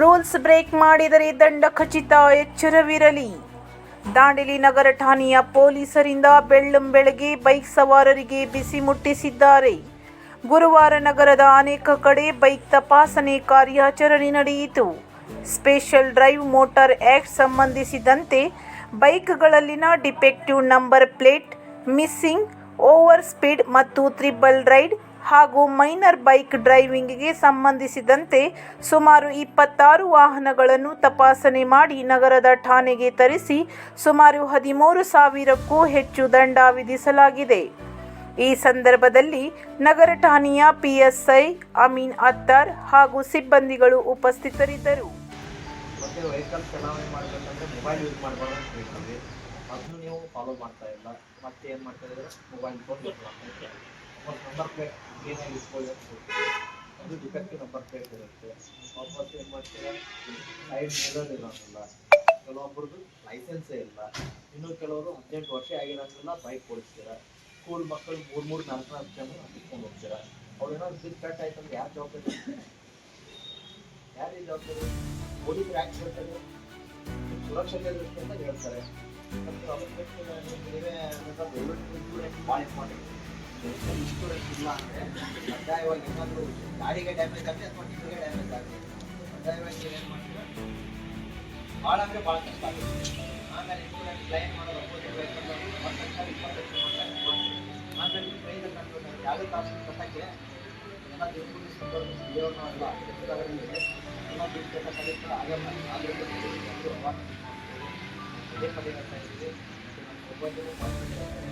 Rules break ಮಾಡಿದರೆ ದಂಡ ಖಚಿತ ಎಚ್ಚರವಿರಲಿ. ದಾಂಡೇಲಿ ನಗರ ಠಾಣೆಯ ಪೊಲೀಸರಿಂದ ಬೆಳ್ಳಂ ಬೆಳಗ್ಗೆ ಬೈಕ್ ಸವಾರರಿಗೆ ಬಿಸಿ ಮುಟ್ಟಿಸಿದ್ದಾರೆ. ಗುರುವಾರ ನಗರದ ಅನೇಕ ಕಡೆ ಬೈಕ್ ತಪಾಸಣೆ ಕಾರ್ಯಾಚರಣೆ ನಡೆಯಿತು. ಸ್ಪೆಷಲ್ ಡ್ರೈವ್ ಮೋಟಾರ್ ಆ್ಯಕ್ಟ್ ಸಂಬಂಧಿಸಿದಂತೆ ಬೈಕ್ಗಳಲ್ಲಿನ defective number plate, missing, over speed ಮತ್ತು ತ್ರಿಬಲ್ ರೈಡ್ ಹಾಗೂ ಮೈನರ್ ಬೈಕ್ ಡ್ರೈವಿಂಗ್ಗೆ ಸಂಬಂಧಿಸಿದಂತೆ ಸುಮಾರು ಇಪ್ಪತ್ತಾರು ವಾಹನಗಳನ್ನು ತಪಾಸಣೆ ಮಾಡಿ ನಗರದ ಠಾಣೆಗೆ ತರಿಸಿ ಸುಮಾರು ಹದಿಮೂರು ಸಾವಿರಕ್ಕೂ ಹೆಚ್ಚು ದಂಡ ವಿಧಿಸಲಾಗಿದೆ. ಈ ಸಂದರ್ಭದಲ್ಲಿ ನಗರ ಠಾಣೆಯ ಪಿಎಸ್ಐ ಅಮೀನ್ ಅತ್ತಾರ್ ಹಾಗೂ ಸಿಬ್ಬಂದಿಗಳು ಉಪಸ್ಥಿತರಿದ್ದರು. ನೀವು ಫಾಲೋ ಮಾಡ್ತಾ ಇಲ್ಲ. ಮತ್ತೆ ಏನು ಮಾಡ್ತಾ ಇದ್ರೆ ಮೊಬೈಲ್ ಫೋನ್ ಯೂಸ್ ಮಾಡ್ತಾ ಇದ್ದೀರಾ. ಮತ್ತು ನಂಬರ್ ಪ್ಲೇಟ್ ಏನಾಗಿ ಇಟ್ಕೊಳ್ಳಿ ಒಂದು. ಅದು ಡಿಫೆಕ್ಟಿವ್ ನಂಬರ್ ಪ್ಲೇಟ್ ಇರುತ್ತೆ. ವಾಪಸ್ ಏನು ಮಾಡ್ತೀರಾ? ಸೈಡ್ ಮಿರರ್ ಇರೋಂಗಿಲ್ಲ ಕೆಲವೊಬ್ರದ್ದು ಲೈಸೆನ್ಸೇ ಇಲ್ಲ. ಇನ್ನು ಕೆಲವರು ಹದಿನೆಂಟು ವರ್ಷ ಆಗಿರೋಂಗಿಲ್ಲ ಬೈಕ್ ಓಡಿಸ್ತೀರಾ? ಸ್ಕೂಲ್ ಮಕ್ಕಳು ಮೂರು ಮೂರು, ನಾಲ್ಕು ನಾಲ್ಕು ಜನ ಇಟ್ಕೊಂಡು ಹೋಗ್ತೀರಾ? ಅವ್ರು ಏನಾದ್ರು ಬಿಲ್ ಕಟ್ ಆಯ್ತು ಅಂದ್ರೆ ಯಾರು ಜವಾಬ್ದಾರಿ? ಯಾರಿಗೆ ಜವಾಬ್ದಾರಿ? ಪೊಲೀಸರು ಯಾಕೆ ಹೇಳ್ತಾರೆ? ಸುರಕ್ಷತೆ ದೃಷ್ಟಿಯಿಂದ ಹೇಳ್ತಾರೆ. ಮತ್ತು ಬೇರೆ ನೀವೇ ಭಾಳ ಇಂಪಾರ್ಟೆಂಟ್ ಇನ್ಶೂರೆನ್ಸ್ ಇಲ್ಲ ಅಂದರೆ ಕಡ್ಡಾಯವಾಗಿ ಏನಾದರೂ ಗಾಡಿಗೆ ಡ್ಯಾಮೇಜ್ ಆಗಲಿ ಅಥವಾ ನಿಮಗೆ ಡ್ಯಾಮೇಜ್ ಆಗಲಿ ಕಡ್ಡಾಯವಾಗಿ ಏನು ಮಾಡ್ತೀರಾ? ಭಾಳ ಅಂದರೆ ಭಾಳ ಕಷ್ಟ ಆಗುತ್ತೆ. ಆಮೇಲೆ ಇನ್ಶೂರೆನ್ಸ್ ಕ್ಲೈಮ್ ಮಾಡೋದು ಒಂದು ಲಕ್ಷ ಇಪ್ಪತ್ತು ಲಕ್ಷ ಆಮೇಲೆ ಕೈಯಿಂದ ಕಂಡು ಯಾವುದೇ ಕಾಸು ಕಟ್ಟಕ್ಕೆ ಎಲ್ಲ ದುಡ್ಡು ದೇವ್ರನ್ನ ಅಲ್ಲ ಎಲ್ಲ ದುಡ್ಡು ಕಟ್ಟಕ್ಕೆ ಆಗಲ್ಲ ಆದ್ದರಿಂದ ಪದೇ ಪದೇ ಹೇಳ್ತಾ ಇದ್ದೀವಿ. ಒಬ್ಬೊಬ್ಬರು ಆದರೂ